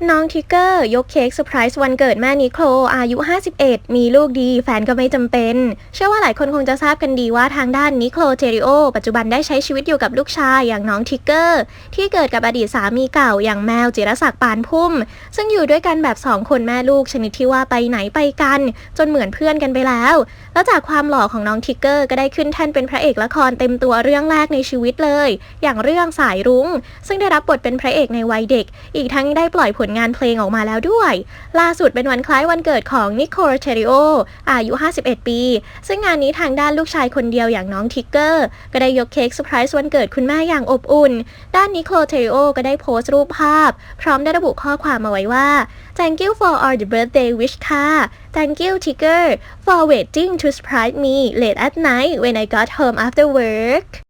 น้องทิกเกอร์ยกเค้กเซอร์ไพรส์วันเกิดแม่นิโคลอายุ 51 มีลูกดีแฟนก็ไม่จำเป็น เชื่อว่าหลายคนคงจะทราบกันดีว่าทางด้านนิโคลเทริโอ ปัจจุบันได้ใช้ชีวิตอยู่กับลูกชายอย่างน้องทิกเกอร์ ที่เกิดกับอดีตสามีเก่าอย่างแมวจิรศักดิ์ปานพุ่ม ซึ่งอยู่ด้วยกันแบบ 2 คนแม่ลูกชนิดที่ว่าไปไหนไปกัน จนเหมือนเพื่อนกันไปแล้ว แล้วจากความหล่อของน้องทิกเกอร์ก็ได้ขึ้นแท่นเป็นพระเอกละครเต็มตัวเรื่องแรกในชีวิตเลย อย่างเรื่องสายรุ้ง ซึ่งได้รับบทเป็นพระเอกในวัยเด็ก อีกทั้งได้ปล่อยผลงานเพลงออกมาแล้วด้วย ล่าสุดเป็นวันคล้ายวันเกิดของนิโคลเทริโออายุ 51 ปี ซึ่งงานนี้ทางด้านลูกชายคนเดียวอย่างน้องทิกเกอร์ ก็ได้ยกเค้กเซอร์ไพรส์วันเกิดคุณแม่อย่างอบอุ่น ด้านนิโคลเทริโอก็ได้โพสต์รูปภาพ พร้อมได้ระบุข้อความมาไว้ว่า Thank you for all the birthday wish ค่ะ Thank you Tigger for waiting to surprise me late at night when I got home after work